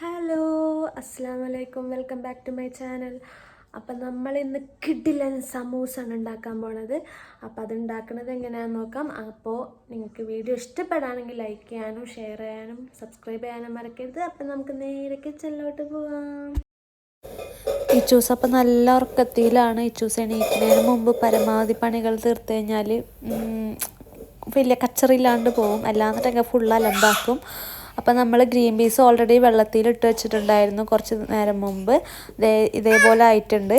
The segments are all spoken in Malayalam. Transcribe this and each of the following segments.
ഹലോ അസ്സാം വലൈക്കും welcome back to my channel അപ്പം നമ്മൾ ഇന്ന് കിഡിലൻ സമൂസാണ് ഉണ്ടാക്കാൻ പോണത്. അപ്പോൾ അത് ഉണ്ടാക്കുന്നത് എങ്ങനെയാണെന്ന് നോക്കാം. അപ്പോൾ നിങ്ങൾക്ക് വീഡിയോ ഇഷ്ടപ്പെടാണെങ്കിൽ ലൈക്ക് ചെയ്യാനും ഷെയർ ചെയ്യാനും സബ്സ്ക്രൈബ് ചെയ്യാനും മറക്കരുത്. അപ്പം നമുക്ക് നേരെ കിച്ചണിലോട്ട് പോവാം. ഇച്ചൂസ് അപ്പം നല്ല ഉറക്കത്തിലാണ്. ഇച്ചൂസ് എണീക്കുന്നതിന് മുമ്പ് പരമാവധി പണികൾ തീർത്തു കഴിഞ്ഞാൽ വലിയ കച്ചറില്ലാണ്ട് പോവും. അല്ലാന്നിട്ടൊക്കെ ഫുൾ അലമ്പാക്കും. അപ്പം നമ്മൾ ഗ്രീൻ പീസ് ഓൾറെഡി വെള്ളത്തിൽ ഇട്ട് വെച്ചിട്ടുണ്ടായിരുന്നു കുറച്ച് നേരം മുമ്പ്. ഇതേ ഇതേപോലെ ആയിട്ടുണ്ട്.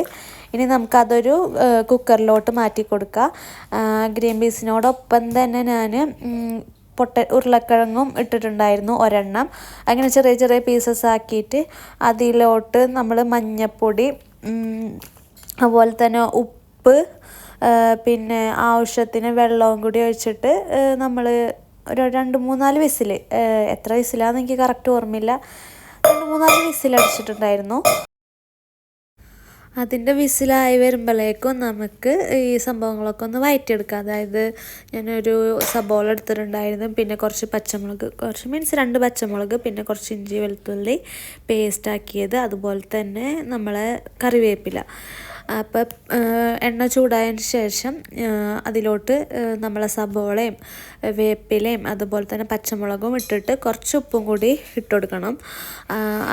ഇനി നമുക്കതൊരു കുക്കറിലോട്ട് മാറ്റി കൊടുക്കാം. ഗ്രീൻ പീസിനോടൊപ്പം തന്നെ ഞാൻ പൊട്ട ഉരുളക്കിഴങ്ങും ഇട്ടിട്ടുണ്ടായിരുന്നു ഒരെണ്ണം. അങ്ങനെ ചെറിയ ചെറിയ പീസസ് ആക്കിയിട്ട് അതിലോട്ട് നമ്മൾ മഞ്ഞൾപ്പൊടി അതുപോലെ തന്നെ ഉപ്പ് പിന്നെ ആവശ്യത്തിന് വെള്ളവും കൂടി ഒഴിച്ചിട്ട് നമ്മൾ ഒരു രണ്ട് മൂന്നാൽ വിസിൽ എത്ര വിസിലാന്ന് എനിക്ക് കറക്റ്റ് ഓർമ്മയില്ല. രണ്ട് മൂന്നാൽ വിസിൽ അടിച്ചിട്ടുണ്ടായിരുന്നു. അതിന്റെ വിസിലായി വരുമ്പോഴേക്കും നമുക്ക് ഈ സംഭവങ്ങളൊക്കെ ഒന്ന് വയറ്റിയെടുക്കാം. അതായത് ഞാനൊരു സബോള എടുത്തിട്ടുണ്ടായിരുന്നു പിന്നെ കുറച്ച് പച്ചമുളക് കുറച്ച് മീൻസ് രണ്ട് പച്ചമുളക് പിന്നെ കുറച്ച് ഇഞ്ചി വെളുത്തുള്ളി പേസ്റ്റാക്കിയത് അതുപോലെ തന്നെ നമ്മളെ കറിവേപ്പില. അപ്പം എണ്ണ ചൂടായതിന് ശേഷം അതിലോട്ട് നമ്മളെ സബോളയും വേപ്പിലയും അതുപോലെ തന്നെ പച്ചമുളകും ഇട്ടിട്ട് കുറച്ച് ഉപ്പും കൂടി ഇട്ട് കൊടുക്കണം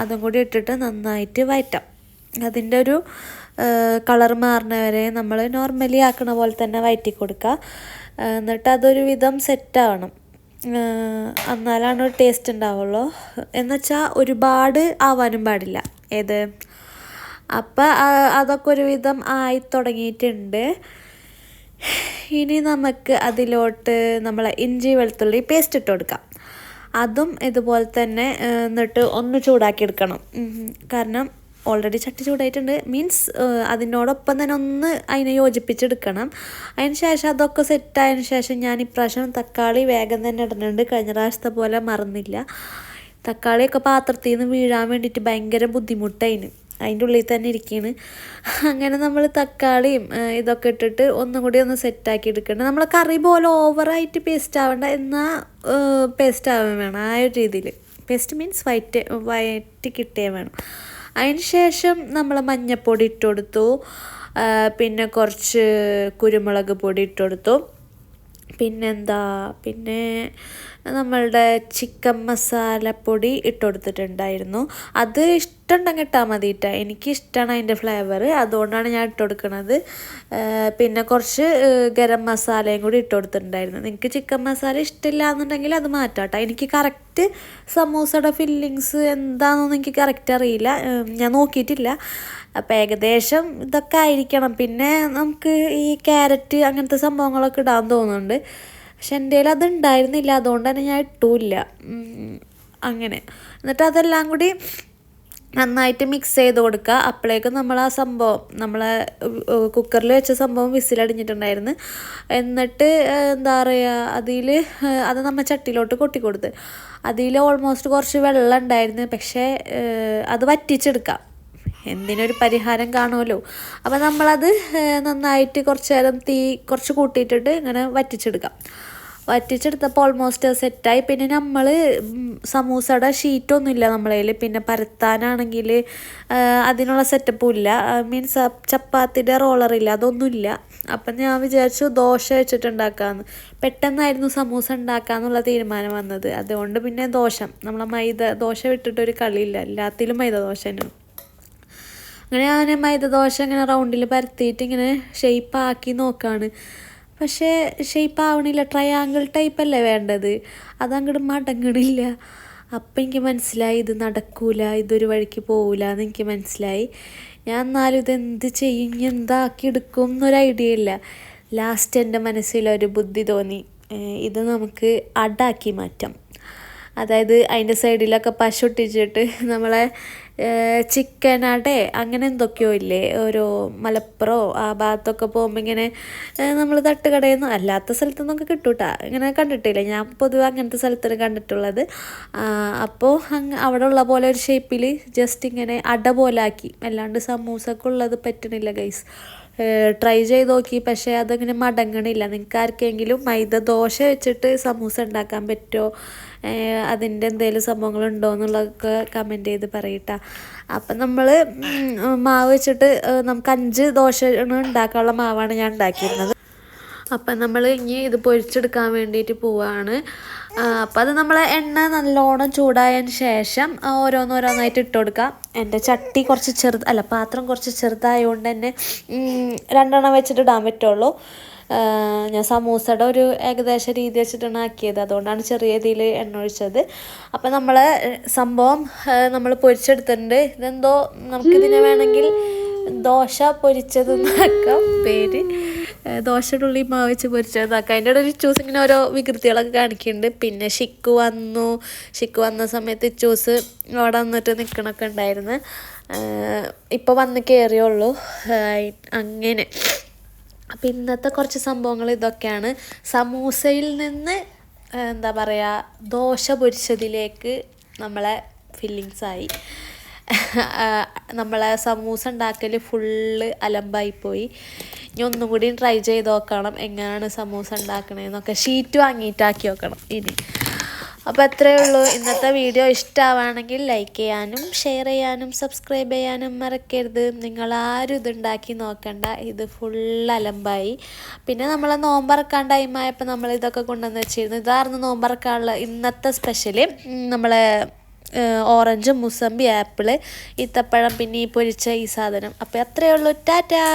അതും കൂടി ഇട്ടിട്ട് നന്നായിട്ട് വയറ്റാം. അതിന്റെ ഒരു കളർ മാറുന്നവരെ നമ്മൾ നോർമലി ആക്കണ പോലെ തന്നെ വയറ്റി കൊടുക്കുക. എന്നിട്ട് അതൊരു വിധം സെറ്റാവണം. എന്നാലാണ് ടേസ്റ്റ് ഉണ്ടാവുള്ളൂ. എന്നുവെച്ചാൽ ഒരുപാട് ആവാനും പാടില്ല. ഏത്? അപ്പം അതൊക്കെ ഒരുവിധം ആയി തുടങ്ങിയിട്ടുണ്ട്. ഇനി നമുക്ക് അതിലോട്ട് നമ്മളെ ഇഞ്ചി വെളുത്തുള്ളി പേസ്റ്റ് ഇട്ട് കൊടുക്കാം. അതും ഇതുപോലെ തന്നെ എന്നിട്ട് ഒന്ന് ചൂടാക്കി എടുക്കണം. കാരണം ഓൾറെഡി ചട്ടി ചൂടായിട്ടുണ്ട്. മീൻസ് അതിനോടൊപ്പം തന്നെ ഒന്ന് അതിനെ യോജിപ്പിച്ചെടുക്കണം. അതിന് ശേഷം അതൊക്കെ സെറ്റായതിന് ശേഷം ഞാൻ ഇപ്രാവശ്യം തക്കാളി വേഗം തന്നെ ഇടുന്നുണ്ട് കഴിഞ്ഞ പ്രാവശ്യത്തെ പോലെ മറന്നില്ല. തക്കാളിയൊക്കെ പാത്രത്തിൽ നിന്ന് വീഴാൻ വേണ്ടിയിട്ട് ഭയങ്കര ബുദ്ധിമുട്ടായിന്. അതിന്റെ ഉള്ളിൽ തന്നെ ഇരിക്കുകയാണ് അങ്ങനെ നമ്മൾ തക്കാളിയും ഇതൊക്കെ ഇട്ടിട്ട് ഒന്നും കൂടി ഒന്ന് സെറ്റാക്കി എടുക്കണം നമ്മൾ കറി പോലെ ഓവറായിട്ട് പേസ്റ്റ് ആവേണ്ട എന്നാൽ പേസ്റ്റ് ആവാൻ വേണം ആ ഒരു രീതിയിൽ. പേസ്റ്റ് മീൻസ് വൈറ്റ് വയറ്റി കിട്ടേ വേണം. അതിന് ശേഷം നമ്മൾ മഞ്ഞൾപ്പൊടി ഇട്ട് കൊടുത്തു. പിന്നെ കുറച്ച് കുരുമുളക് പൊടി ഇട്ട് കൊടുത്തു. പിന്നെന്താ പിന്നെ നമ്മളുടെ ചിക്കൻ മസാലപ്പൊടി ഇട്ട് കൊടുത്തിട്ടുണ്ടായിരുന്നു. അത് ഇഷ്ടമുണ്ടെങ്കിൽ ഇട്ടാൽ മതി ഇട്ടാൽ എനിക്കിഷ്ടമാണ് അതിന്റെ ഫ്ലേവർ അതുകൊണ്ടാണ് ഞാൻ ഇട്ട് കൊടുക്കുന്നത് പിന്നെ കുറച്ച് ഗരം മസാലയും കൂടി ഇട്ട് കൊടുത്തിട്ടുണ്ടായിരുന്നു നിങ്ങൾക്ക് ചിക്കൻ മസാല ഇഷ്ടമില്ല എന്നുണ്ടെങ്കിൽ അത് മാറ്റാം കേട്ടോ എനിക്ക് കറക്റ്റ് സമൂസയുടെ ഫില്ലിങ്സ് എന്താണെന്നൊന്നും എനിക്ക് കറക്റ്റ് അറിയില്ല. ഞാൻ നോക്കിയിട്ടില്ല. അപ്പോൾ ഏകദേശം ഇതൊക്കെ ആയിരിക്കണം. പിന്നെ നമുക്ക് ഈ ക്യാരറ്റ് അങ്ങനത്തെ സംഭവങ്ങളൊക്കെ ഇടാൻ തോന്നുന്നുണ്ട്. പക്ഷെ എന്റെ കയ്യിൽ അത് ഉണ്ടായിരുന്നില്ല. അതുകൊണ്ട് തന്നെ ഞാൻ ഇട്ടൂല്ല. അങ്ങനെ. എന്നിട്ട് അതെല്ലാം കൂടി നന്നായിട്ട് മിക്സ് ചെയ്ത് കൊടുക്കുക. അപ്പോഴേക്കും നമ്മൾ ആ സംഭവം നമ്മളെ കുക്കറിൽ വെച്ച സംഭവം വിസിലടിഞ്ഞിട്ടുണ്ടായിരുന്നു. എന്നിട്ട് എന്താ പറയുക അതിൽ അത് നമ്മൾ ചട്ടിയിലോട്ട് കൊട്ടിക്കൊടുത്ത്. അതിൽ ഓൾമോസ്റ്റ് കുറച്ച് വെള്ളം ഉണ്ടായിരുന്നു. പക്ഷേ അത് വറ്റിച്ചെടുക്കാം. എന്തിനൊരു പരിഹാരം കാണുമല്ലോ. അപ്പോൾ നമ്മളത് നന്നായിട്ട് കുറച്ച് നേരം തീ കുറച്ച് കൂട്ടിയിട്ടിട്ട് ഇങ്ങനെ വറ്റിച്ചെടുക്കാം. വറ്റിച്ചെടുത്തപ്പോൾ ഓൾമോസ്റ്റ് സെറ്റായി പിന്നെ നമ്മൾ സമൂസയുടെ ഷീറ്റൊന്നുമില്ല നമ്മളെ കയ്യിൽ പിന്നെ പരത്താനാണെങ്കിൽ അതിനുള്ള സെറ്റപ്പും ഇല്ല. മീൻസ് ചപ്പാത്തിന്റെ റോളറില്ല അതൊന്നുമില്ല. അപ്പം ഞാൻ വിചാരിച്ചു ദോശ വെച്ചിട്ടുണ്ടാക്കാമെന്ന് പെട്ടെന്നായിരുന്നു സമൂസ ഉണ്ടാക്കാമെന്നുള്ള തീരുമാനം വന്നത്. അതുകൊണ്ട് പിന്നെ ദോശ. നമ്മളെ മൈദ ദോശ വിട്ടിട്ടൊരു കളിയില്ല. എല്ലാത്തിലും മൈദ ദോശ അങ്ങനെ ഞാൻ മൈദ ദോശ ഇങ്ങനെ റൗണ്ടിൽ പരത്തിയിട്ട് ഇങ്ങനെ ഷെയ്പ്പാക്കി നോക്കുകയാണ് പക്ഷേ ഷേപ്പ് ആവണില്ല. ട്രയാങ്കിൾ ടൈപ്പ് അല്ലേ വേണ്ടത്. അതങ്ങോട്ട് മടങ്ങണില്ല. അപ്പം എനിക്ക് മനസ്സിലായി ഇത് നടക്കൂല ഇതൊരു വഴിക്ക് പോവില്ല എന്ന് എനിക്ക് മനസ്സിലായി. ഞാൻ എന്നാലും ഇതെന്ത് ചെയ്യും? എന്താക്കി എടുക്കും എന്നൊരു ഐഡിയ ഇല്ല. ലാസ്റ്റ് എന്റെ മനസ്സിലൊരു ബുദ്ധി തോന്നി. ഇത് നമുക്ക് അടാക്കി മാറ്റാം. അതായത് അതിന്റെ സൈഡിലൊക്കെ പശ ഒട്ടിച്ചിട്ട് നമ്മളെ ചിക്കൻ അടേ അങ്ങനെ എന്തൊക്കെയോ ഇല്ലേ? ഓരോ മലപ്പുറമോ ആ ഭാഗത്തൊക്കെ പോകുമ്പോൾ ഇങ്ങനെ നമ്മൾ തട്ടുകടയിൽ നിന്ന് അല്ലാത്ത സ്ഥലത്തു നിന്നൊക്കെ കിട്ടൂട്ടാ. ഇങ്ങനെ കണ്ടിട്ടില്ല? ഞാൻ പൊതുവെ അങ്ങനത്തെ സ്ഥലത്താണ് കണ്ടിട്ടുള്ളത്. അപ്പോൾ അവിടെ ഉള്ള പോലെ ഒരു ഷേപ്പിൽ ജസ്റ്റ് ഇങ്ങനെ അട പോലാക്കി. അല്ലാണ്ട് സമൂസക്കുള്ളത് പറ്റണില്ല ഗൈസ് ട്രൈ ചെയ്ത് നോക്കി. പക്ഷേ അതങ്ങനെ മടങ്ങണില്ല. നിങ്ങൾക്ക് ആർക്കെങ്കിലും മൈദ ദോശ വെച്ചിട്ട് സമൂസ ഉണ്ടാക്കാൻ പറ്റുമോ അതിന്റെ എന്തെങ്കിലും സംഭവങ്ങളുണ്ടോ എന്നുള്ളതൊക്കെ കമന്റ് ചെയ്ത് പറയട്ടാ. അപ്പം നമ്മൾ മാവ് വെച്ചിട്ട് നമുക്ക് അഞ്ച് ദോശ ഉണ്ടാക്കാനുള്ള മാവാണ് ഞാൻ ഉണ്ടാക്കിയിരുന്നത്. അപ്പം നമ്മൾ ഇനി ഇത് പൊരിച്ചെടുക്കാൻ വേണ്ടിയിട്ട് പോവാണ്. അപ്പം അത് നമ്മൾ എണ്ണ നല്ലോണം ചൂടായതിന് ശേഷം ഓരോന്നോരോന്നായിട്ട് ഇട്ട് കൊടുക്കാം. എന്റെ ചട്ടി കുറച്ച് ചെറുത് അല്ല പാത്രം കുറച്ച് ചെറുതായതുകൊണ്ട് തന്നെ രണ്ടെണ്ണം വെച്ചിട്ട് ഇടാൻ പറ്റുള്ളൂ. ഞാൻ സമൂസയുടെ ഒരു ഏകദേശ രീതി വെച്ചിട്ടാണ് ആക്കിയത്. അതുകൊണ്ടാണ് ചെറിയ രീതിയിൽ എണ്ണ ഒഴിച്ചത്. അപ്പം നമ്മൾ സംഭവം നമ്മൾ പൊരിച്ചെടുത്തിട്ടുണ്ട്. ഇതെന്തോ നമുക്കിതിനെ വേണമെങ്കിൽ ദോശ പൊരിച്ചതെന്നാക്കാം പേര്. ദോശയുടെ ഉള്ളിൽ മാവ് വെച്ച് പൊരിച്ചതാക്കാം. അതിന്റെ ഇടയിൽ ചൂസ് ഇങ്ങനെ ഓരോ വികൃതികളൊക്കെ കാണിക്കുന്നുണ്ട്. പിന്നെ ഷിക്ക് വന്നു. ഷിക്ക് വന്ന സമയത്ത് ചൂസ് അവിടെ വന്നിട്ട് നിൽക്കണൊക്കെ ഉണ്ടായിരുന്നു. ഇപ്പോൾ വന്ന് കയറിയുള്ളൂ അങ്ങനെ. അപ്പം ഇന്നത്തെ കുറച്ച് സംഭവങ്ങൾ ഇതൊക്കെയാണ്. സമൂസയിൽ നിന്ന് എന്താ പറയുക ദോശ പൊരിച്ചതിലേക്ക് നമ്മളെ ഫില്ലിങ്സ് ആയി. നമ്മളെ സമൂസ ഉണ്ടാക്കൽ ഫുള്ള് അലമ്പായിപ്പോയി ഇനി ഒന്നും കൂടി ട്രൈ ചെയ്ത് നോക്കണം. എങ്ങനെയാണ് സമൂസ ഉണ്ടാക്കണേന്നൊക്കെ ഷീറ്റ് വാങ്ങിയിട്ടാക്കി നോക്കണം ഇനി. അപ്പോൾ അത്രയേ ഉള്ളൂ. ഇന്നത്തെ വീഡിയോ ഇഷ്ടമാവുകയാണെങ്കിൽ ലൈക്ക് ചെയ്യാനും ഷെയർ ചെയ്യാനും സബ്സ്ക്രൈബ് ചെയ്യാനും മറക്കരുത്. നിങ്ങളാരും ഇതുണ്ടാക്കി ഇത് നോക്കണ്ട. ഇത് ഫുൾ അലമ്പായി. പിന്നെ നമ്മൾ നോമ്പറക്കാൻ ടൈമായപ്പോൾ നമ്മൾ ഇതൊക്കെ കൊണ്ടുവന്ന് വെച്ചിരുന്നു. ഇതായിരുന്നു നോമ്പറക്കാനുള്ള ഇന്നത്തെ സ്പെഷ്യൽ നമ്മളെ ഓറഞ്ച് മുസമ്പി ആപ്പിൾ ഈത്തപ്പഴം പിന്നെ ഈ പൊരിച്ച ഈ സാധനം. അപ്പോൾ അത്രയേ ഉള്ളൂ. ടാറ്റാ!